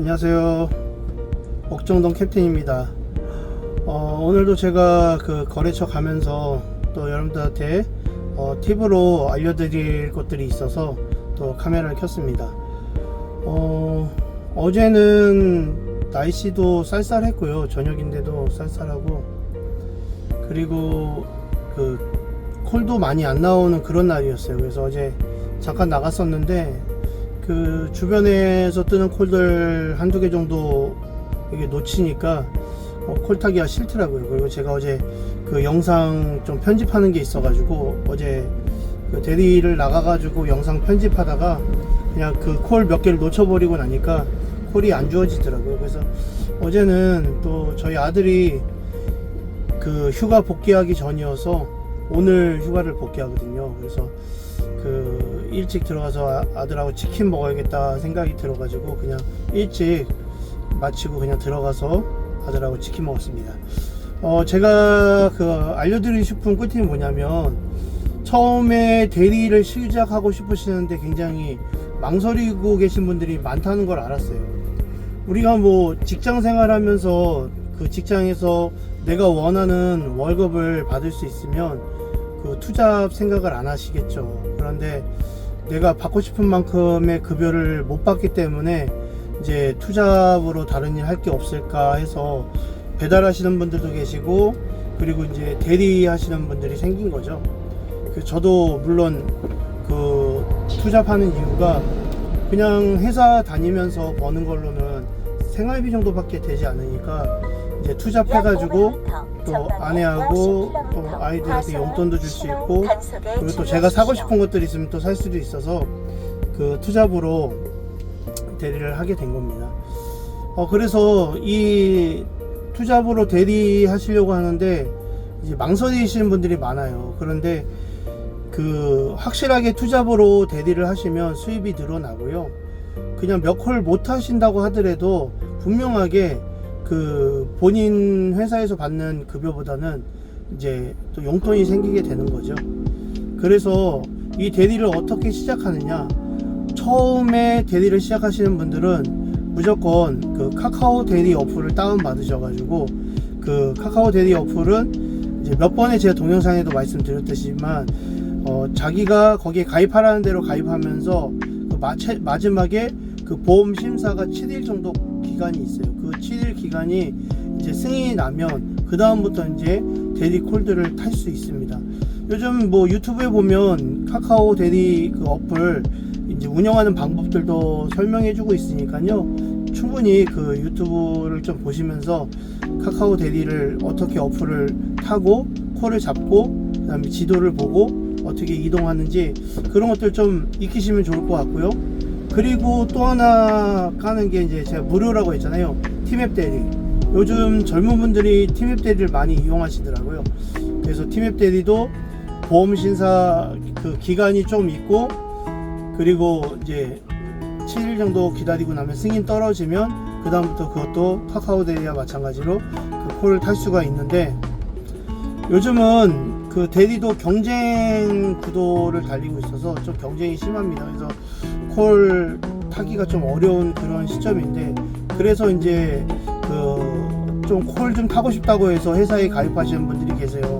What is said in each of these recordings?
안녕하세요. 옥정동 캡틴입니다. 어, 오늘도 제가 그 거래처 가면서 또 여러분들한테 어, 팁으로 알려드릴 것들이 있어서 또 카메라를 켰습니다. 어, 어제는 날씨도 쌀쌀했고요. 저녁인데도 쌀쌀하고 그리고 그 콜도 많이 안 나오는 그런 날이었어요. 그래서 어제 잠깐 나갔었는데 그 주변에서 뜨는 콜들 한두 개 정도 이게 놓치니까 어, 콜 타기가 싫더라고요. 그리고 제가 어제 그 영상 좀 편집하는 게 있어가지고 어제 그 대리를 나가가지고 영상 편집하다가 그냥 그 콜 몇 개를 놓쳐버리고 나니까 콜이 안 주어지더라고요. 그래서 어제는 또 저희 아들이 그 휴가 복귀하기 전이어서 오늘 휴가를 복귀하거든요. 그래서 그 일찍 들어가서 아- 아들하고 치킨 먹어야겠다 생각이 들어가지고 그냥 일찍 마치고 그냥 들어가서 아들하고 치킨 먹었습니다. 어 제가 그 알려드리고 싶은 꿀팁이 뭐냐면 처음에 대리를 시작하고 싶으시는데 굉장히 망설이고 계신 분들이 많다는 걸 알았어요. 우리가 뭐 직장 생활하면서 그 직장에서 내가 원하는 월급을 받을 수 있으면 그 투잡 생각을 안 하시겠죠. 그런데 내가 받고 싶은 만큼의 급여를 못 받기 때문에 이제 투잡으로 다른 일 할 게 없을까 해서 배달하시는 분들도 계시고 그리고 이제 대리하시는 분들이 생긴 거죠. 그 저도 물론 그 투잡하는 이유가 그냥 회사 다니면서 버는 걸로는 생활비 정도밖에 되지 않으니까 이제 투잡해가지고 또 아내하고 또 아이들한테 용돈도 줄 수 있고 그리고 또 제가 사고 싶은 것들이 있으면 또 살 수도 있어서 그 투잡으로 대리를 하게 된 겁니다. 어 그래서 이 투잡으로 대리하시려고 하는데 이제 망설이시는 분들이 많아요. 그런데 그 확실하게 투잡으로 대리를 하시면 수입이 늘어나고요. 그냥 몇 콜 못 하신다고 하더라도 분명하게 그 본인 회사에서 받는 급여보다는 이제 또 용돈이 생기게 되는 거죠. 그래서 이 대리를 어떻게 시작하느냐? 처음에 대리를 시작하시는 분들은 무조건 그 카카오 대리 어플을 다운 받으셔가지고 그 카카오 대리 어플은 이제 몇 번에 제가 동영상에도 말씀드렸듯이만 어, 자기가 거기에 가입하라는 대로 가입하면서 그 마체, 마지막에 그 보험 심사가 7일 정도 기간이 있어요. 그 7일 기간이 이제 승인이 나면 그 다음부터 이제 대리 콜드를 탈 수 있습니다. 요즘 뭐 유튜브에 보면 카카오 대리 그 어플 이제 운영하는 방법들도 설명해주고 있으니까요. 충분히 그 유튜브를 좀 보시면서 카카오 대리를 어떻게 어플을 타고 콜을 잡고 그다음에 지도를 보고 어떻게 이동하는지 그런 것들 좀 익히시면 좋을 것 같고요. 그리고 또 하나 까는 게 이제 제가 무료라고 했잖아요. 티맵 대리. 요즘 젊은 분들이 티맵 대리를 많이 이용하시더라고요. 그래서 티맵 대리도 보험 신사 그 기간이 좀 있고 그리고 이제 7일 정도 기다리고 나면 승인 떨어지면 그 다음부터 그것도 카카오 대리와 마찬가지로 그 콜을 탈 수가 있는데 요즘은 그 대리도 경쟁 구도를 달리고 있어서 좀 경쟁이 심합니다. 그래서 콜 타기가 좀 어려운 그런 시점인데 그래서 이제 그 좀콜좀 타고 싶다고 해서 회사에 가입하시는 분들이 계세요.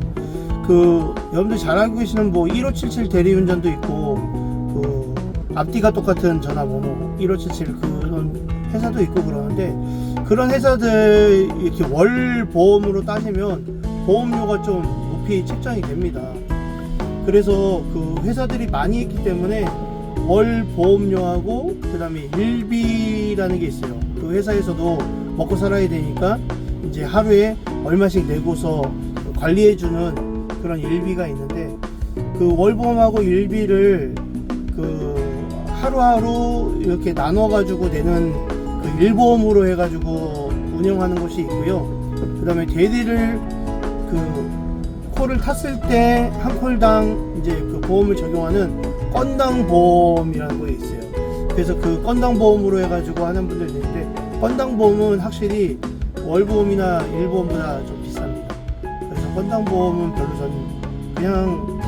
그 여러분들 잘 알고 계시는 뭐 1577 대리운전도 있고 그 앞뒤가 똑같은 전화번호 1577 그런 회사도 있고 그러는데 그런 회사들 이렇게 월 보험으로 따지면 보험료가 좀 높이 책정이 됩니다. 그래서 그 회사들이 많이 있기 때문에 월 보험료하고 그다음에 일비라는 게 있어요. 그 회사에서도 먹고 살아야 되니까 이제 하루에 얼마씩 내고서 관리해주는 그런 일비가 있는데 그 월보험하고 일비를 그 하루하루 이렇게 나눠 가지고 내는 그 일보험으로 해가지고 운영하는 곳이 있고요. 그 다음에 대리를 그 콜을 탔을 때 한 콜당 이제 그 보험을 적용하는 건당 보험이라는 게 있어요. 그래서 그 건당 보험으로 해가지고 하는 분들이 있는데 건당 보험은 확실히 월보험이나 일보험보다 좀 비쌉니다. 그래서 건당 보험은 별로 전 그냥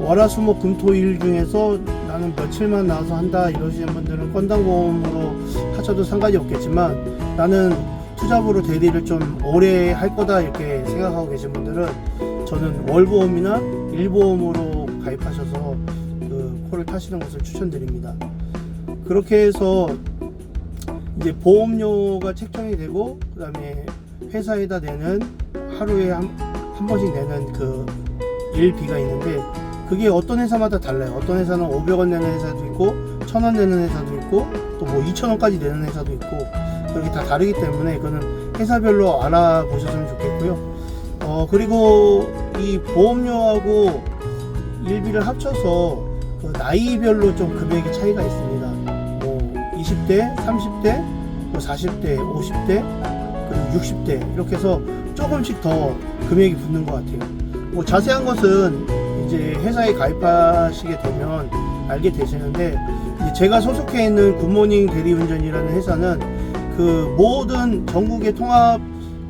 월화수목 금토일 중에서 나는 며칠만 나와서 한다 이러시는 분들은 건당 보험으로 하셔도 상관이 없겠지만 나는 투잡으로 대리를 좀 오래 할 거다 이렇게 생각하고 계신 분들은 저는 월보험이나 일보험으로 가입하셔서 그 코를 타시는 것을 추천드립니다. 그렇게 해서 이제 보험료가 책정이 되고 그다음에 회사에다 내는 하루에 한, 한 번씩 내는 그 일비가 있는데 그게 어떤 회사마다 달라요. 어떤 회사는 500원 내는 회사도 있고 1000원 내는 회사도 있고 또 뭐 2000원까지 내는 회사도 있고 그렇게 다 다르기 때문에 그거는 회사별로 알아보셨으면 좋겠고요. 어 그리고 이 보험료하고 일비를 합쳐서 그 나이별로 좀 금액이 차이가 있습니다. 뭐 20대, 30대, 뭐 40대, 50대, 그리고 60대 이렇게 해서 조금씩 더 금액이 붙는 것 같아요. 뭐 자세한 것은 이제 회사에 가입하시게 되면 알게 되시는데 제가 소속해 있는 굿모닝 대리운전이라는 회사는 그 모든 전국의 통합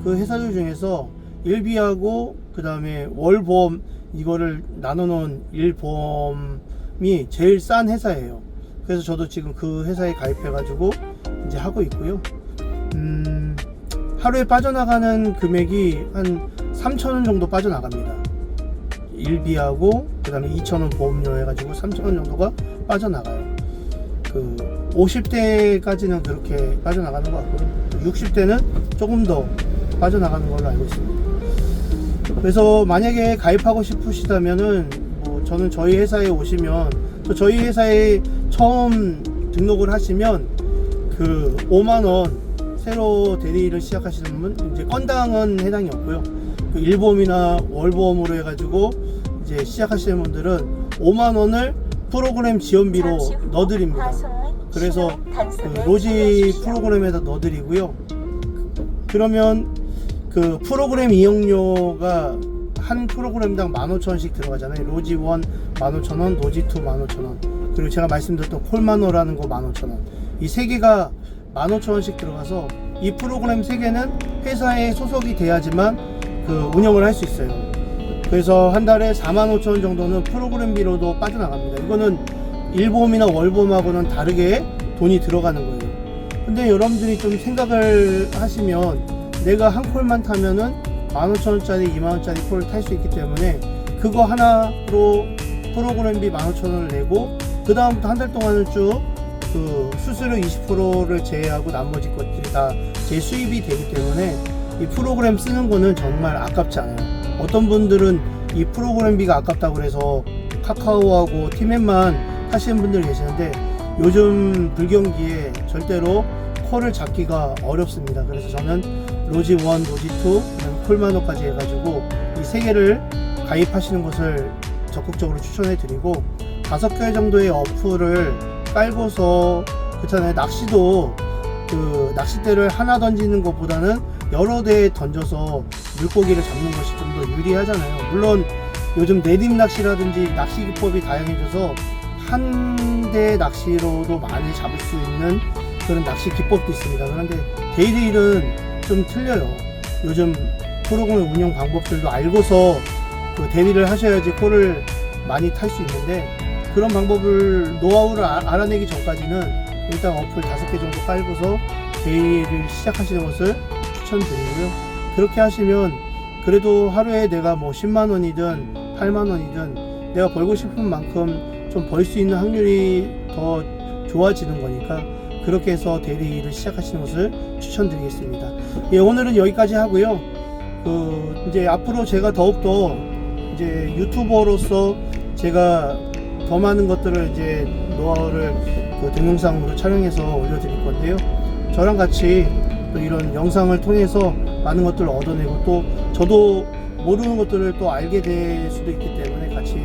그 회사들 중에서 일비하고 그 다음에 월보험 이거를 나눠놓은 일보험이 제일 싼 회사예요. 그래서 저도 지금 그 회사에 가입해가지고 이제 하고 있고요. 음, 하루에 빠져나가는 금액이 한 3,000원 정도 빠져나갑니다. 일비하고 그 다음에 2,000원 보험료 해가지고 3,000원 정도가 빠져나가요. 그 50대까지는 그렇게 빠져나가는 것 같고요. 60대는 조금 더 빠져나가는 걸로 알고 있습니다. 그래서 만약에 가입하고 싶으시다면은 뭐 저는 저희 회사에 오시면 또 저희 회사에 처음 등록을 하시면 그 5만 원 새로 대리를 시작하시는 분 이제 건당은 해당이 없고요. 그 일보험이나 월보험으로 해가지고 이제 시작하시는 분들은 5만 원을 프로그램 지원비로 넣어드립니다. 그래서 그 로지 프로그램에다 넣어드리고요. 그러면 그 프로그램 이용료가 한 프로그램당 15,000원씩 들어가잖아요. 로지 1 15,000원, 로지 2 15,000원. 그리고 제가 말씀드렸던 콜마노라는 거 15,000원. 이 세 개가 15,000원씩 들어가서 이 프로그램 세 개는 회사에 소속이 돼야지만 그 운영을 할 수 있어요. 그래서 한 달에 45,000원 정도는 프로그램비로도 빠져나갑니다. 이거는 일보험이나 월보험하고는 다르게 돈이 들어가는 거예요. 근데 여러분들이 좀 생각을 하시면 내가 한 콜만 타면은 15,000원짜리, 2만원짜리 콜을 탈 수 있기 때문에 그거 하나로 프로그램비 15,000원을 내고 그 다음부터 한 달 동안은 쭉그 수수료 20%를 제외하고 나머지 것들이 다 제 수입이 되기 때문에 이 프로그램 쓰는 거는 정말 아깝지 않아요. 어떤 분들은 이 프로그램비가 아깝다고 그래서 카카오하고 티맨만 하시는 분들 계시는데 요즘 불경기에 절대로 콜을 잡기가 어렵습니다. 그래서 저는 로지 1, 로지 2, 그다음에 콜마노까지 해가지고 이 세 개를 가입하시는 것을 적극적으로 추천해 드리고 다섯 개 정도의 어플을 깔고서 그렇잖아요. 낚시도 그 낚싯대를 하나 던지는 것보다는 여러 대 던져서 물고기를 잡는 것이 좀 더 유리하잖아요. 물론 요즘 내림 낚시라든지 낚시 기법이 다양해져서 한 대 낚시로도 많이 잡을 수 있는 그런 낚시 기법도 있습니다. 그런데 데일리는 좀 틀려요. 요즘 프로그램 운영 방법들도 알고서 그 대리를 하셔야지 콜을 많이 탈 수 있는데 그런 방법을 노하우를 아- 알아내기 전까지는 일단 어플 다섯 개 정도 깔고서 데이를 시작하시는 것을 추천드리고요. 그렇게 하시면 그래도 하루에 내가 뭐 10만 원이든 8만 원이든 내가 벌고 싶은 만큼 좀 벌 수 있는 확률이 더 좋아지는 거니까 그렇게 해서 일을 시작하시는 것을 추천드리겠습니다. 예, 오늘은 여기까지 하고요. 그 이제 앞으로 제가 더욱더 이제 유튜버로서 제가 더 많은 것들을 이제 노하우를 그 동영상으로 촬영해서 올려드릴 건데요. 저랑 같이 또 이런 영상을 통해서 많은 것들을 얻어내고 또 저도 모르는 것들을 또 알게 될 수도 있기 때문에 같이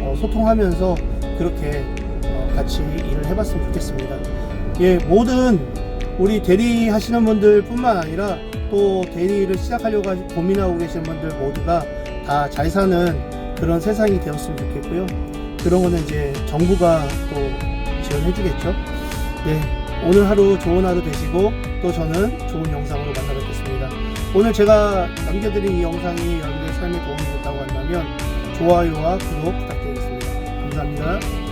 어, 소통하면서 그렇게 어, 같이 일을 해봤으면 좋겠습니다. 예, 모든 우리 대리 하시는 분들 뿐만 아니라 또 대리를 시작하려고 고민하고 계신 분들 모두가 다 잘 사는 그런 세상이 되었으면 좋겠고요. 그런 거는 이제 정부가 또 지원해 주겠죠. 네. 오늘 하루 좋은 하루 되시고 또 저는 좋은 영상으로 만나 뵙겠습니다. 오늘 제가 남겨드린 이 영상이 여러분의 삶에 도움이 됐다고 한다면 좋아요와 구독 부탁드리겠습니다. 감사합니다.